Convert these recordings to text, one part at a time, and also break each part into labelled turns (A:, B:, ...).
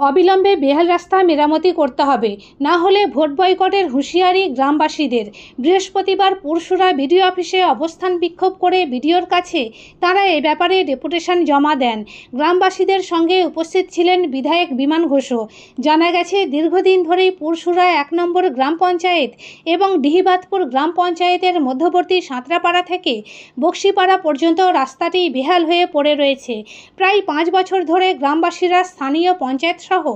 A: অবিলম্বে বেহাল রাস্তা মেরামতি করতে হবে। না হলে ভোট বয়কটের হুঁশিয়ারি গ্রামবাসীদের। বৃহস্পতিবার পুরসুরা বিডিও অফিসে অবস্থান বিক্ষোভ করে বিডিওর কাছে তারা এ ব্যাপারে ডেপুটেশন জমা দেন। গ্রামবাসীদের সঙ্গে উপস্থিত ছিলেন বিধায়ক বিমান ঘোষও। জানা গেছে, দীর্ঘদিন ধরেই পুরসুরা এক নম্বর গ্রাম পঞ্চায়েত এবং ডিহিবাদপুর গ্রাম পঞ্চায়েতের মধ্যবর্তী সাঁতরাপাড়া থেকে বক্সিপাড়া পর্যন্ত রাস্তাটি বেহাল হয়ে পড়ে রয়েছে। প্রায় পাঁচ বছর ধরে গ্রামবাসীরা স্থানীয় পঞ্চায়েত সহ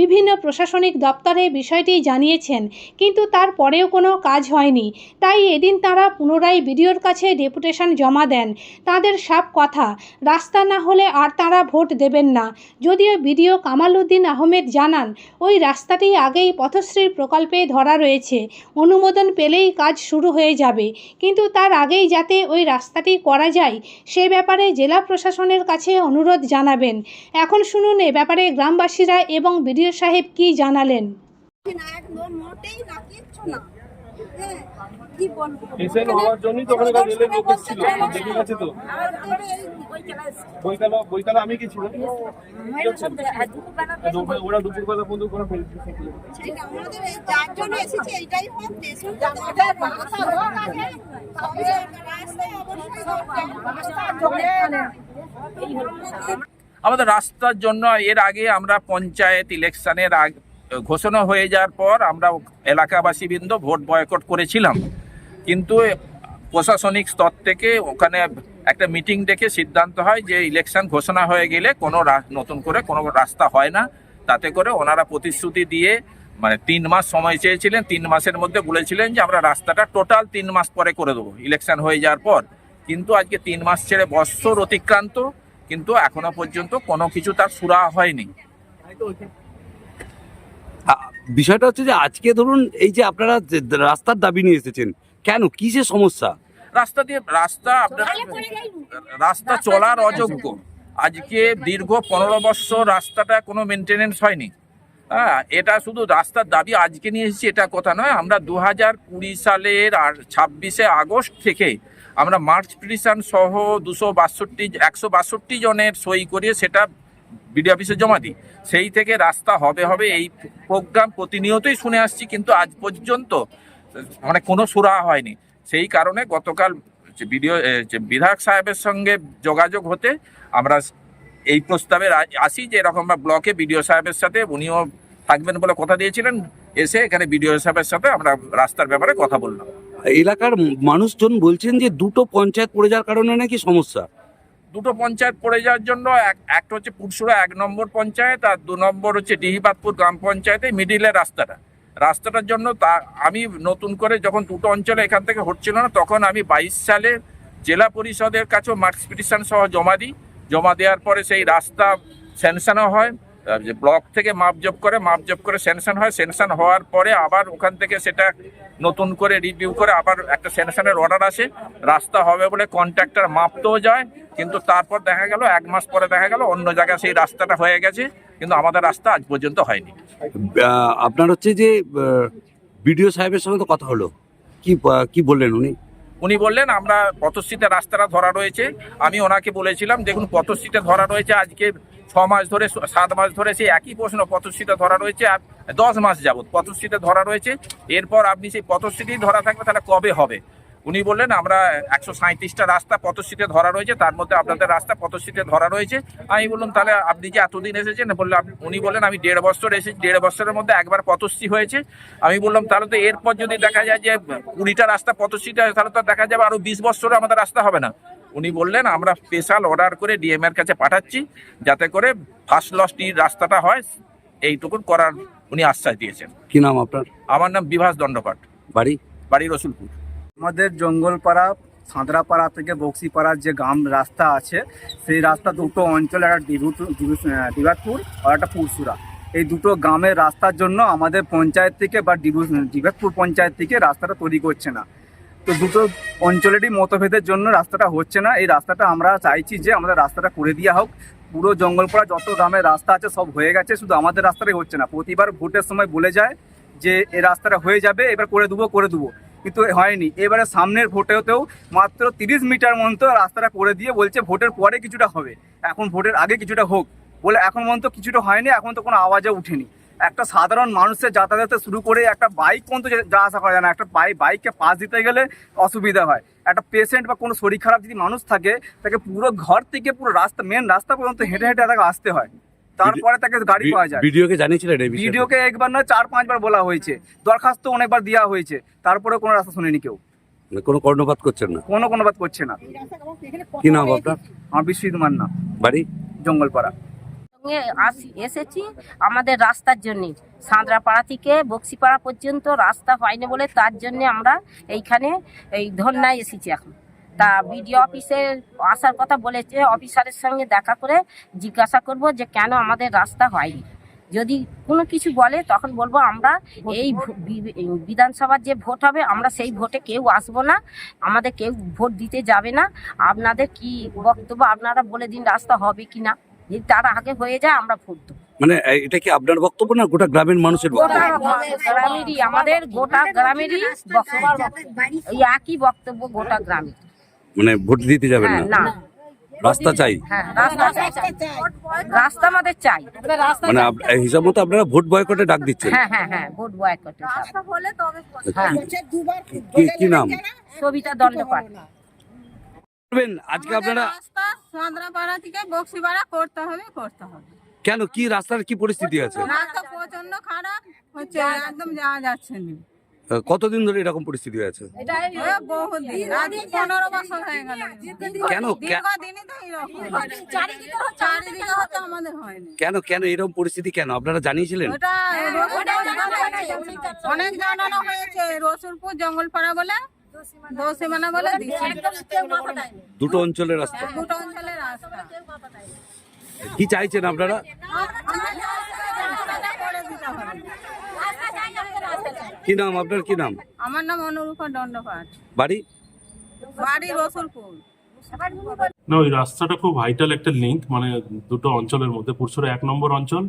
A: বিভিন্ন প্রশাসনিক দপ্তরে বিষয়টি জানিয়েছেন, কিন্তু তারপরেও কোনো কাজ হয়নি। তাই এদিন তারা পুনরায় বিডিওর কাছে ডেপুটেশন জমা দেন। তাদের সাপ কথা, রাস্তা না হলে আর তারা ভোট দেবেন না। যদিও বিডিও কামাল উদ্দিন আহমেদ জানান, ওই রাস্তাটি আগেই পথশ্রীর প্রকল্পে ধরা রয়েছে। অনুমোদন পেলেই কাজ শুরু হয়ে যাবে। কিন্তু তার আগেই যাতে ওই রাস্তাটি করা যায়, সে ব্যাপারে জেলা প্রশাসনের কাছে অনুরোধ জানাবেন। এখন শুনুন এ ব্যাপারে গ্রামবাসীরা এবং বিডিও সাহেব কি জানালেন?
B: মোটেই না কিচ্ছু না কি বলব
C: হওয়ার জন্যই তো রেলের লোক এসেছিল। দেখে গেছে তো?
B: আর তোরে এই ওই ক্লাস
C: বইকালো বইকালো আমি কি ছিল
B: দুপুরবেলা
C: ওরা দুপুর বেলা বন্ধু করে ফেলছে
B: এই যার আমাদের
D: রাস্তার জন্য এর আগে আমরা পঞ্চায়েত ইলেকশনের ঘোষণা হয়ে যাওয়ার পর আমরা এলাকাবাসীবৃন্দ ভোট বয়কট করেছিলাম। কিন্তু প্রশাসনিক স্তর থেকে ওখানে একটা মিটিং ডেকে সিদ্ধান্ত হয় যে ইলেকশন ঘোষণা হয়ে গেলে কোনো নতুন করে কোনো রাস্তা হয় না। তাতে করে ওনারা প্রতিশ্রুতি দিয়ে মানে তিন মাস সময় চেয়েছিলেন, তিন মাসের মধ্যে বলেছিলেন যে আমরা রাস্তাটা টোটাল তিন মাস পরে করে দেবো। ইলেকশন হয়ে যাওয়ার পর। কিন্তু আজকে তিন মাস ছেড়ে বৎসর অতিক্রান্ত। কিন্তু এখনও পর্যন্ত কোনো কিছু তার সুরা হয়নি।
E: বিষয়টা হচ্ছে যে আজকে ধরুন এই যে আপনারা রাস্তার দাবি নিয়ে এসেছেন কেন? কিসের সমস্যা?
D: রাস্তা দিয়ে রাস্তা আপনার রাস্তা চলার অযোগ্য। আজকে দীর্ঘ পনেরো বছর রাস্তাটা কোনো মেনটেনেন্স হয়নি। হ্যাঁ এটা শুধু রাস্তার দাবি আজকে নিয়ে এসেছি এটা কথা নয়। আমরা দু হাজার কুড়ি সালের আর ছাব্বিশে আগস্ট থেকে আমরা মার্চ পিটিশন সহ দুশো বাষট্টি, একশো বাষট্টি জনের সই করিয়ে সেটা বিডি অফিসে জমা দিই। সেই থেকে রাস্তা হবে হবে এই প্রোগ্রাম প্রতিনিয়তই শুনে আসছি, কিন্তু আজ পর্যন্ত মানে কোনো সুরা হয়নি। সেই কারণে গতকাল বিডিও বিধায়ক সাহেবের সঙ্গে যোগাযোগ হতে আমরা এই প্রস্তাবে আসি যে এরকম ব্লকে বিডিও সাহেবের সাথে, উনিও থাকবেন বলে কথা দিয়েছিলেন। এসে এখানে বিডিও সাহেবের সাথে আমরা রাস্তার ব্যাপারে কথা বললাম।
E: এলাকার মানুষজন বলছেন যে দুটো পঞ্চায়েত পড়ে যাওয়ার কারণে নাকি সমস্যা?
D: দুটো পঞ্চায়েত পড়ে যাওয়ার জন্য এক, একটা হচ্ছে পুরসুরা এক নম্বর পঞ্চায়েত আর দু নম্বর হচ্ছে ডিহিবাদপুর গ্রাম পঞ্চায়েতে মিডিলের রাস্তাটা। রাস্তাটার জন্য তা, আমি নতুন করে যখন দুটো অঞ্চলে এখান থেকে হচ্ছিল না, তখন আমি বাইশ সালে জেলা পরিষদের কাছেও মার্কস পিটিশন সহ জমা দিই। জমা দেওয়ার পরে সেই রাস্তা স্যাংশনও হয়। যে ব্লক থেকে মাপজোপ করে মাপজোপ করে স্যাংশন হয়। স্যাংশন হওয়ার পরে আবার ওখান থেকে সেটা নতুন করে রিভিউ করে আবার একটা স্যাংশনের অর্ডার আসে। রাস্তা হবে বলে কন্ট্রাক্টর মাপতেও যায় কিন্তু তারপর দেখা গেল এক মাস পরে দেখা গেল অন্য জায়গায় সেই রাস্তাটা হয়ে গেছে কিন্তু আমাদের রাস্তা আজ পর্যন্ত হয়নি।
E: আপনার হচ্ছে যে বিডিও সাহেবের সঙ্গে তো কথা হলো। কি কি বললেন উনি?
D: উনি বললেন আমরা পথশ্রীতে রাস্তাটা ধরা রয়েছে। আমি ওনাকে বলেছিলাম দেখুন পথশ্রীতে ধরা রয়েছে আজকে ছ মাস ধরে, সাত মাস ধরে সেই একই প্রশ্ন পথশ্রীতে ধরা রয়েছে আর দশ মাস যাবৎ পথশ্রীতে ধরা রয়েছে। এরপর আপনি সেই পথশ্রীতেই ধরা থাকবে, তাহলে কবে হবে? উনি বললেন, আমরা একশো সাঁত্রিশটা রাস্তা পথশ্রীতে ধরা রয়েছে, তার মধ্যে আপনাদের রাস্তা পথশ্রীতে ধরা রয়েছে। আমি বললাম, তাহলে আপনি যে এতদিন এসেছেন বললাম আপনি- উনি বললেন, আমি দেড় বছর এসেছি, দেড় বছরের মধ্যে একবার পথশ্রী হয়েছে। আমি বললাম, তাহলে তো এরপর যদি দেখা যায় যে কুড়িটা রাস্তা পথশ্রীতে তাহলে তো দেখা যাবে আরও বিশ বছরে আমাদের রাস্তা হবে না। উনি বললেন আমরা স্পেশাল অর্ডার করে ডিএম এর কাছে পাঠাচ্ছি যাতে করে ফার্স্ট লসটি রাস্তাটা হয় এইটুকুন করার উনি আশ্বাস দিয়েছেন।
E: কি নাম আপনার?
D: আমার নাম বিভাস দণ্ডপাট
E: বাড়ি?
D: বাড়ি রসুলপুর।
F: আমাদের জঙ্গলপাড়া সাঁতরাপাড়া থেকে বক্সিপাড়ার যে গ্রাম রাস্তা আছে সেই রাস্তা দুটো অঞ্চল একটা আহ, আর একটা পুরসুরা। এই দুটো গ্রামের রাস্তার জন্য আমাদের পঞ্চায়েত থেকে বা ডিভু- দিবাতপুর পঞ্চায়েত থেকে রাস্তাটা তৈরি করছে না। তো দুটো অঞ্চলেরই মতভেদের জন্য রাস্তাটা হচ্ছে না। এই রাস্তাটা আমরা চাইছি যে আমাদের রাস্তাটা করে দেওয়া হোক। পুরো জঙ্গলপাড়া যত গ্রামের রাস্তা আছে সব হয়ে গেছে, শুধু আমাদের রাস্তাটাই হচ্ছে না। প্রতিবার ভোটের সময় বলে যায় যে এই রাস্তাটা হয়ে যাবে, এবার করে দেবো করে দেবো। কিন্তু হয়নি। এবারে সামনের ভোটেতেও মাত্র তিরিশ মিটার মতো রাস্তাটা করে দিয়ে বলছে, ভোটের পরে কিছুটা হবে। এখন ভোটের আগে কিছুটা হোক। বলে, এখন পর্যন্ত কিছুটা হয়নি, এখন তো কোনো আওয়াজও উঠেনি। একটা সাধারণ মানুষের যাতায়াতে শুরু করে একটা বাইক পর্যন্ত যে- যা আসা করা যায় না। একটা বাইক বাইককে পাশ দিতে গেলে অসুবিধা হয়। একটা পেশেন্ট বা কোনো শরীর খারাপ যদি মানুষ থাকে তাকে পুরো ঘর থেকে পুরো রাস্তা মেন রাস্তা পর্যন্ত হেঁটে হেঁটে তাকে আসতে হয়। তারপরে তাকে গাড়ি পাওয়া যায়।
E: ভিডিওকে জানিয়েছিলেন
F: ভিডিওকে একবার নয় চার পাঁচবার বলা হয়েছে। দরখাস্ত অনেকবার দেওয়া হয়েছে। তারপরে কোনো রাস্তা শুনেনি কেউ।
E: মানে কোনো কর্ণপাত করছেন না?
F: কোনো কোনো বাদ করছে না।
E: কি নাম আপনার?
F: আমার বিশ্বজিৎ মান্না।
E: বাড়ি?
F: জঙ্গলপাড়া।
G: সঙ্গে আসি, এসেছি আমাদের রাস্তার জন্যে। সাঁতরাপাড়া থেকে বক্সিপাড়া পর্যন্ত রাস্তা হয়নি বলে তার জন্য আমরা এইখানে এই ধন্যায় এসেছি এখন। তা বিডিও অফিসে আসার কথা বলেছে, অফিসারের সঙ্গে দেখা করে জিজ্ঞাসা করব যে কেন আমাদের রাস্তা হয়নি। যদি কোনো কিছু বলে তখন বলব আমরা এই বিধানসভার যে ভোট হবে আমরা সেই ভোটে কেউ আসব না, আমাদের কেউ ভোট দিতে যাবে না। আপনাদের কি বক্তব্য আপনারা বলে দিন রাস্তা হবে কি না যদি তার আগে হয়ে যায় আমরা ভোট দেবো।
E: মানে এটা কি আপনার বক্তব্য না গোটা গ্রামের মানুষের
G: গোটা
E: বক্তব্য?
G: গ্রামেরই আমাদের গোটা গ্রামেরই বক্তব্য। এই একই বক্তব্য গোটা গ্রামের
E: মানে ভোট দিতে যাবেন
G: হ্যাঁ
E: না।
G: না
E: রাস্তা চাই?
G: হ্যাঁ রাস্তা আমাদের চাই।
E: মানে হিসাব মতো আপনারা ভোট বয়কটে ডাক দিচ্ছেন?
G: হ্যাঁ হ্যাঁ হ্যাঁ ভোট বয়কট।
B: হলে তবে
G: হ্যাঁ।
E: কি কি নাম?
G: সবিতা দণ্ডপাঠ
E: বলবেন আজকে আপনারা
B: রাস্তা সাঁতরাপাড়া থেকে বক্সিপাড়া করতে হবে করতে হবে।
E: কেন? কি রাস্তার কি পরিস্থিতি আছে?
B: রাস্তা প্রচণ্ড খারাপ হচ্ছে একদম যাওয়া যাচ্ছে না।
E: কতদিন ধরে এরকম পরিস্থিতি আছে?
B: হয়ে
E: কেন? কে-
B: দীর্ঘদিনই চারিদিকে হচ্ছে আমাদের হয়নি।
E: কেন? কেন এরকম পরিস্থিতি কেন? আপনারা জানিয়েছিলেন?
B: অনেক জানানো হয়েছে রসুলপুর জঙ্গলপাড়া বলে বলে
E: দুটো অঞ্চলের রাস্তা।
B: দুটো অঞ্চলের রাস্তা।
E: কি চাইছেন আপনারা?
B: রাস্তাটা করে দিতে হবে।
E: কি নাম? আপনার কি নাম?
B: আমার নাম অনুরূপা দণ্ডপাঠ।
E: বাড়ি?
B: বাড়ি রসুলপুর।
C: না, ওই রাস্তাটা খুব ভাইটাল একটা লিঙ্ক মানে দুটো অঞ্চলের মধ্যে, পুরসুরা এক নম্বর অঞ্চল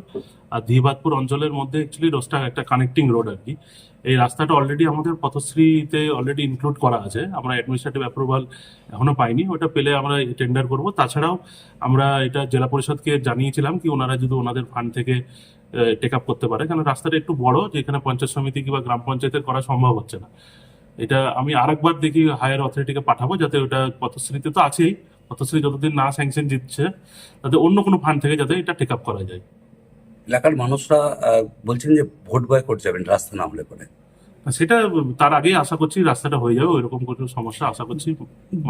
C: আর ধীবাদপুর অঞ্চলের মধ্যে অ্যাকচুয়ালি রোডটা একটা কানেক্টিং রোড আর কি। এই রাস্তাটা অলরেডি আমাদের পথশ্রীতে অলরেডি ইনক্লুড করা আছে। আমরা অ্যাডমিনিস্ট্রেটিভ অ্যাপ্রুভাল এখনও পাইনি, ওটা পেলে আমরা টেন্ডার করব। তাছাড়াও আমরা এটা জেলা পরিষদকে জানিয়েছিলাম কি ওনারা যদি ওনাদের ফান্ড থেকে টেক আপ করতে পারে। কারণ রাস্তাটা একটু বড়, যেখানে পঞ্চায়েত সমিতি কিংবা গ্রাম পঞ্চায়েতের করা সম্ভব হচ্ছে না। এটা আমি আরেকবার দেখি হায়ার অথরিটিকে পাঠাবো, যাতে ওটা পথশ্রীতে তো আছেই। পথশ্রী যতদিন না স্যাংশন দিচ্ছে, তাতে অন্য কোনো ফান্ড থেকে যাতে এটা টেক আপ করা যায়।
E: এলাকার মানুষরা বলছেন যে ভোট বয়কট যাবেন, রাস্তা না হলে পরে।
C: সেটা তার আগেই আশা করছি রাস্তাটা হয়ে যাবে ওইরকম কোনো সমস্যা আশা করছি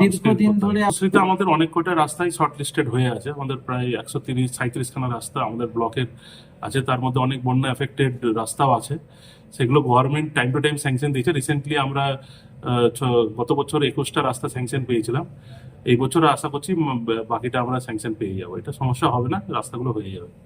H: দীর্ঘদিন ধরে
C: আমাদের অনেক কটা রাস্তাই শর্ট লিস্টেড হয়ে আছে। আমাদের প্রায় একশো তিরিশ সাঁত্রিশ খানা রাস্তা আমাদের ব্লকের আছে। তার মধ্যে অনেক বন্যা এফেক্টেড রাস্তাও আছে। সেগুলো government time to time sanction দিয়েছে। রিসেন্টলি আমরা গত বছর একুশটা রাস্তা স্যাংশন পেয়েছিলাম। এই বছর আশা করছি বাকিটা আমরা স্যাংশন পেয়ে যাব। এটা সমস্যা হবে না রাস্তাগুলো হয়ে যাবে।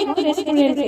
A: মৈত্র রেস্টুরেন্টে